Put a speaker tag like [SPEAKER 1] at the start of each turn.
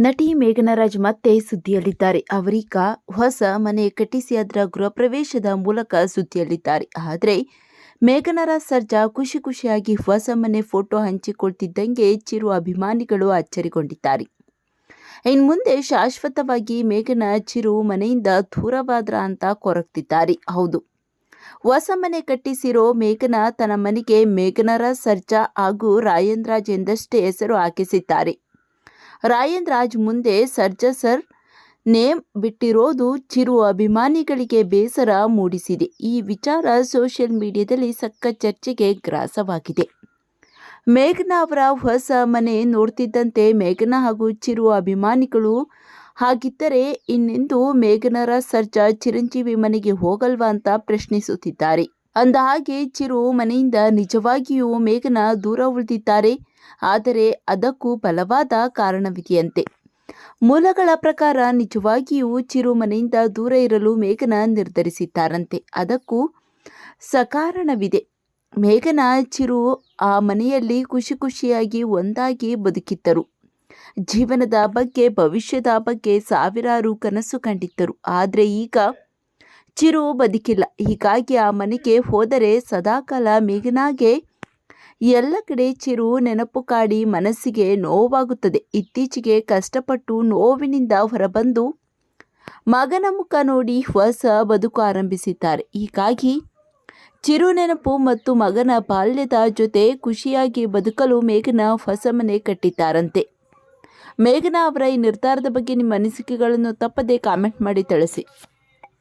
[SPEAKER 1] ನಟಿ ಮೇಘನರಾಜ್ ಮತ್ತೆ ಸುದ್ದಿಯಲ್ಲಿದ್ದಾರೆ. ಅವರೀಗ ಹೊಸ ಮನೆ ಕಟ್ಟಿಸಿ ಅದರ ಗೃಹ ಪ್ರವೇಶದ ಮೂಲಕ ಸುದ್ದಿಯಲ್ಲಿದ್ದಾರೆ. ಆದರೆ ಮೇಘನರಾಜ್ ಸರ್ಜಾ ಖುಷಿ ಖುಷಿಯಾಗಿ ಹೊಸ ಮನೆ ಫೋಟೋ ಹಂಚಿಕೊಳ್ತಿದ್ದಂಗೆ ಚಿರು ಅಭಿಮಾನಿಗಳು ಅಚ್ಚರಿಗೊಂಡಿದ್ದಾರೆ. ಇನ್ನು ಮುಂದೆ ಶಾಶ್ವತವಾಗಿ ಮೇಘನ ಚಿರು ಮನೆಯಿಂದ ದೂರವಾದ್ರ ಅಂತ ಕೊರಗ್ತಿದ್ದಾರೆ. ಹೌದು. ಹೊಸ ಮನೆ ಕಟ್ಟಿಸಿರೋ ಮೇಘನ ತನ್ನ ಮನೆಗೆ ಮೇಘನರಾಜ್ ಸರ್ಜಾ ಹಾಗೂ ರಾಯಂದ್ರಾಜ್ ಎಂದಷ್ಟೇ ಹೆಸರು ಹಾಕಿಸಿದ್ದಾರೆ. ರಾಯನ್ ರಾಜ್ ಮುಂದೆ ಸರ್ಜಾ ಸರ್ ನೇಮ್ ಬಿಟ್ಟಿರೋದು ಚಿರು ಅಭಿಮಾನಿಗಳಿಗೆ ಬೇಸರ ಮೂಡಿಸಿದೆ. ಈ ವಿಚಾರ ಸೋಷಿಯಲ್ ಮೀಡಿಯಾದಲ್ಲಿ ಸಕ್ಕ ಚರ್ಚೆಗೆ ಗ್ರಾಸವಾಗಿದೆ. ಮೇಘನಾ ಅವರ ಹೊಸ ಮನೆ ನೋಡ್ತಿದ್ದಂತೆ ಮೇಘನಾ ಹಾಗೂ ಚಿರು ಅಭಿಮಾನಿಗಳು ಹಾಗಿದ್ದರೆ ಇನ್ನೆಂದು ಮೇಘನರ ಸರ್ಜಾ ಚಿರಂಜೀವಿ ಮನೆಗೆ ಹೋಗಲ್ವಾ ಅಂತ ಪ್ರಶ್ನಿಸುತ್ತಿದ್ದಾರೆ. ಅಂದ ಹಾಗೆ ಚಿರು ಮನೆಯಿಂದ ನಿಜವಾಗಿಯೂ ಮೇಘನ ದೂರ ಉಳಿದಿದ್ದಾರೆ. ಆದರೆ ಅದಕ್ಕೂ ಬಲವಾದ ಕಾರಣವಿದೆಯಂತೆ. ಮೂಲಗಳ ಪ್ರಕಾರ ನಿಜವಾಗಿಯೂ ಚಿರು ಮನೆಯಿಂದ ದೂರ ಇರಲು ಮೇಘನ ನಿರ್ಧರಿಸಿದ್ದಾರಂತೆ. ಅದಕ್ಕೂ ಸಕಾರಣವಿದೆ. ಮೇಘನ ಚಿರು ಆ ಮನೆಯಲ್ಲಿ ಖುಷಿ ಖುಷಿಯಾಗಿ ಒಂದಾಗಿ ಬದುಕಿದ್ದರು. ಜೀವನದ ಬಗ್ಗೆ, ಭವಿಷ್ಯದ ಬಗ್ಗೆ ಸಾವಿರಾರು ಕನಸು ಕಂಡಿದ್ದರು. ಆದರೆ ಈಗ ಚಿರು ಬದುಕಿಲ್ಲ. ಹೀಗಾಗಿ ಆ ಮನೆಗೆ ಹೋದರೆ ಸದಾಕಾಲ ಮೇಘನಾಗೆ ಎಲ್ಲ ಕಡೆ ಚಿರು ನೆನಪು ಕಾಡಿ ಮನಸ್ಸಿಗೆ ನೋವಾಗುತ್ತದೆ. ಇತ್ತೀಚೆಗೆ ಕಷ್ಟಪಟ್ಟು ನೋವಿನಿಂದ ಹೊರಬಂದು ಮಗನ ಮುಖ ನೋಡಿ ಹೊಸ ಬದುಕು ಆರಂಭಿಸಿದ್ದಾರೆ. ಹೀಗಾಗಿ ಚಿರು ನೆನಪು ಮತ್ತು ಮಗನ ಬಾಲ್ಯದ ಜೊತೆ ಖುಷಿಯಾಗಿ ಬದುಕಲು ಮೇಘನ ಹೊಸ ಮನೆ ಕಟ್ಟಿದ್ದಾರಂತೆ. ಮೇಘನಾ ಅವರ ಈ ನಿರ್ಧಾರದ ಬಗ್ಗೆ ನಿಮ್ಮ ಅನಿಸಿಕೆಗಳನ್ನು ತಪ್ಪದೇ ಕಾಮೆಂಟ್ ಮಾಡಿ ತಿಳಿಸಿ.